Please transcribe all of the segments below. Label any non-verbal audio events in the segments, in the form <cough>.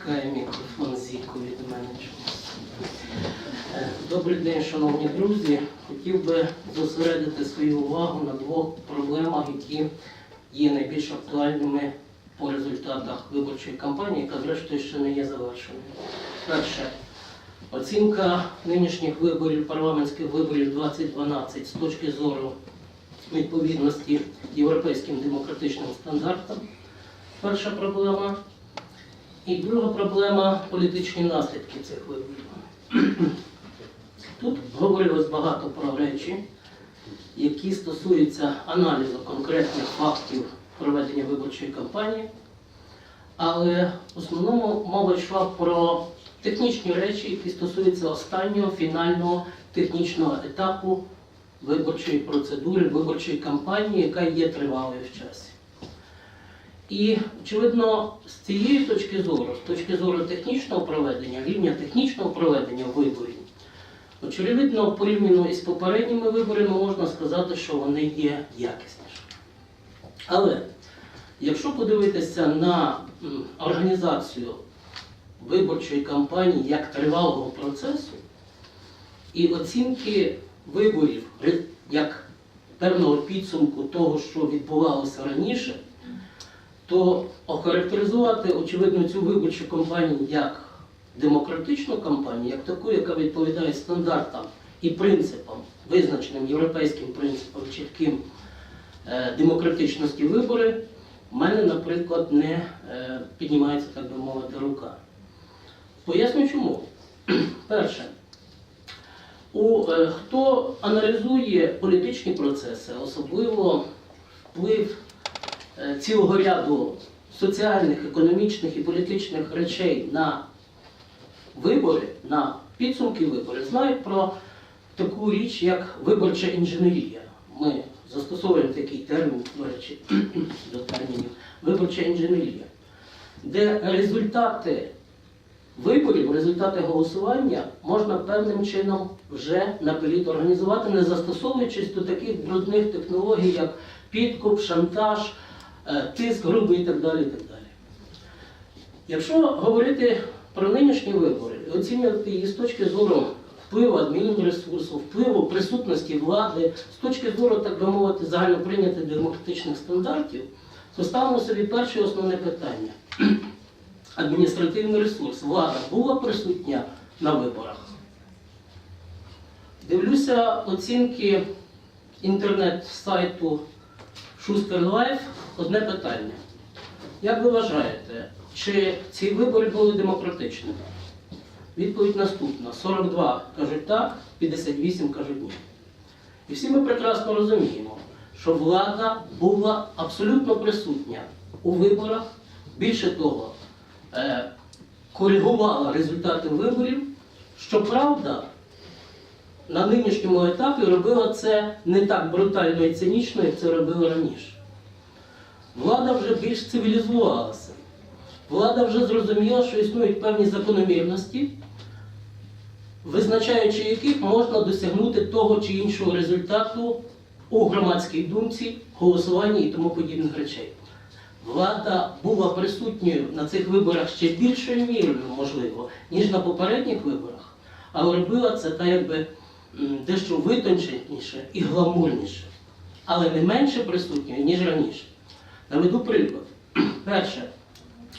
Тікає мікрофон зіку від мене. Е, Добрий день, шановні друзі. Хотів би зосередити свою увагу на двох проблемах, які є найбільш актуальними по результатах виборчої кампанії, яка зрештою ще не є завершеною. Перше, оцінка нинішніх виборів, парламентських виборів 2012 з точки зору відповідності європейським демократичним стандартам. Перша проблема. І друга проблема політичні наслідки цих виборів. Тут говорилось багато про речі, які стосуються аналізу конкретних фактів проведення виборчої кампанії, але в основному мова йшла про технічні речі, які стосуються останнього фінального технічного етапу виборчої процедури, виборчої кампанії, яка є тривалою в часі. І, очевидно, з цієї точки зору, з точки зору технічного проведення, рівня технічного проведення виборів, очевидно, порівняно із попередніми виборами можна сказати, що вони є якіснішими. Але якщо подивитися на організацію виборчої кампанії як тривалого процесу і оцінки виборів як певного підсумку того, що відбувалося раніше, то охарактеризувати, очевидно, цю виборчу кампанію як демократичну кампанію, як таку, яка відповідає стандартам і принципам, визначеним європейським принципам, чітким е, демократичності вибори, в мене, наприклад, не е, піднімається, так би мовити, рука. Поясню чому. <clears throat> Перше, у, е, хто аналізує політичні процеси, особливо вплив цілого ряду соціальних, економічних і політичних речей на вибори, на підсумки виборів, знають про таку річ, як виборча інженерія. Ми застосовуємо такий термін, до речі, <clears throat> до термінів виборча інженерія, де результати виборів, результати голосування можна певним чином вже наперед організувати, не застосовуючись до таких брудних технологій, як підкуп, шантаж, тиск, грубий і так далі. І так далі. Якщо говорити про нинішні вибори, оцінювати її з точки зору впливу адмінресурсу, впливу присутності влади, з точки зору, так би мовити, загальноприйнятих демократичних стандартів, то ставимо собі перше основне питання. <clears throat> Адміністративний ресурс, влада була присутня на виборах. Дивлюся оцінки інтернет-сайту Шустер Лайф. Одне питання. Як ви вважаєте, чи ці вибори були демократичними? Відповідь наступна: 42 кажуть так, 58 кажуть ні. І всі ми прекрасно розуміємо, що влада була абсолютно присутня у виборах. Більше того, е, коригувала результати виборів. Щоправда, на нинішньому етапі робила це не так брутально і цинічно, як це робила раніше. Влада вже більш цивілізувалася. Влада вже зрозуміла, що існують певні закономірності, визначаючи яких можна досягнути того чи іншого результату у громадській думці, голосуванні і тому подібних речей. Влада була присутньою на цих виборах ще більшою мірою, можливо, ніж на попередніх виборах, але робила це так якби дещо витонченіше і гламурніше, але не менше присутньою, ніж раніше. Наведу приклад. <clears throat> Перше,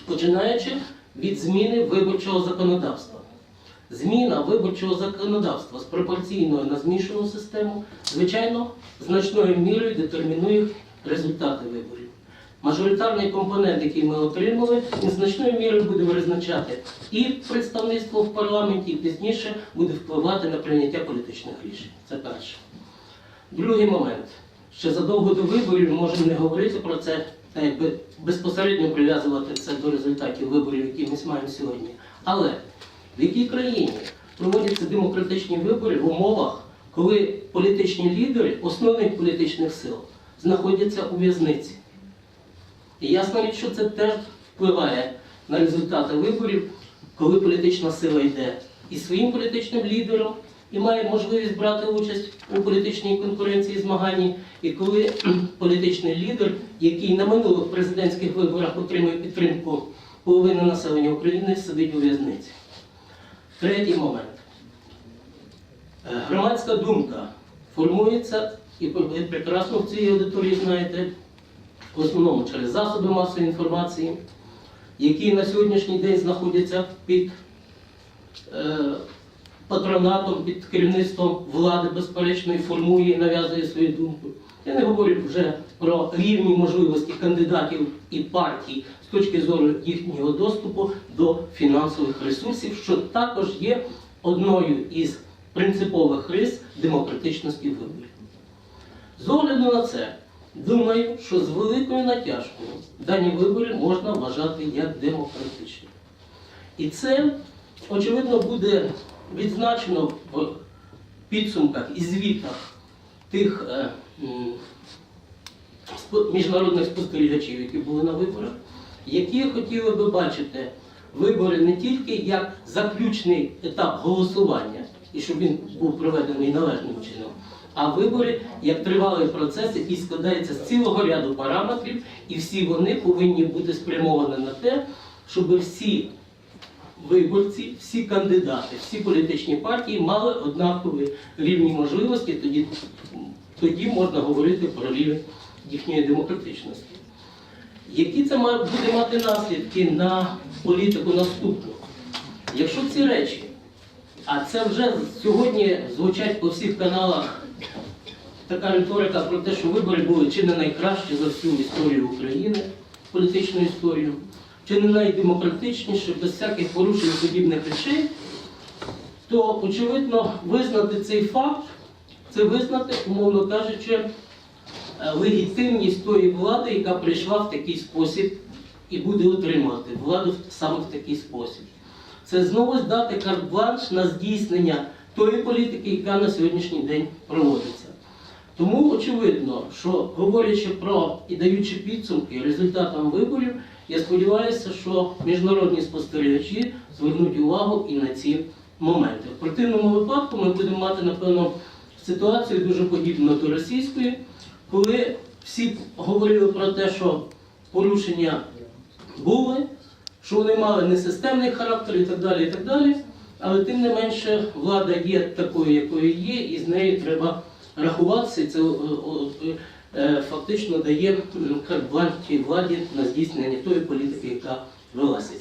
починаючи від зміни виборчого законодавства. Зміна виборчого законодавства з пропорційної на змішану систему, звичайно, значною мірою детермінує результати виборів. Мажоритарний компонент, який ми отримали, він значною мірою буде визначати і представництво в парламенті, і пізніше буде впливати на прийняття політичних рішень. Це перше. Другий момент. Ще задовго до виборів можемо не говорити про це, якби безпосередньо прив'язувати це до результатів виборів, які ми маємо сьогодні. Але в якій країні проводяться демократичні вибори в умовах, коли політичні лідери основних політичних сил знаходяться у в'язниці? І ясно що це теж впливає на результати виборів, коли політична сила йде і своїм політичним лідером, і має можливість брати участь у політичній конкуренції змаганні, і коли <clears throat> політичний лідер, який на минулих президентських виборах отримує підтримку половина населення України сидить у в'язниці. Третій момент. Е, Громадська думка формується, і ви прекрасно в цій аудиторії знаєте, в основному через засоби масової інформації, які на сьогоднішній день знаходяться під е, патронатом, під керівництвом влади, безперечно, і формує і нав'язує свою думку. Я не говорю вже про рівні можливості кандидатів і партій з точки зору їхнього доступу до фінансових ресурсів, що також є одною із принципових рис демократичності виборів. З огляду на це, думаю, що з великою натяжкою дані вибори можна вважати як демократичні. І це, очевидно, буде відзначено в підсумках і звітах тих е, міжнародних спостерігачів, які були на виборах, які хотіли би бачити вибори не тільки як заключний етап голосування, і щоб він був проведений належним чином, а вибори як тривалий процес, який складається з цілого ряду параметрів, і всі вони повинні бути спрямовані на те, щоб всі виборці, всі кандидати, всі політичні партії мали однакові рівні можливості, тоді, тоді можна говорити про рівень їхньої демократичності. Які це буде мати наслідки на політику наступну? Якщо ці речі, а це вже сьогодні звучать по всіх каналах така риторика про те, що вибори були чи не найкращі за всю історію України, політичну історію, чи не найдемократичніші, без всяких порушень подібних речей, то очевидно визнати цей факт, це визнати, умовно кажучи, е, легітимність тої влади, яка прийшла в такий спосіб і буде утримувати владу саме в такий спосіб. Це знову здати карт-бланш на здійснення тої політики, яка на сьогоднішній день проводиться. Тому очевидно, що говорячи про і даючи підсумки результатам виборів, я сподіваюся, що міжнародні спостерігачі звернуть увагу і на ці моменти. В противному випадку ми будемо мати, напевно, ситуацію дуже подібну до російської, коли всі говорили про те, що порушення були, що вони мали несистемний характер і так далі, і так далі. Але тим не менше влада є такою, якою є, і з нею треба рахуватися. Це фактично дає м, карт-бланш цій владі на здійснення тої політики, яка велася.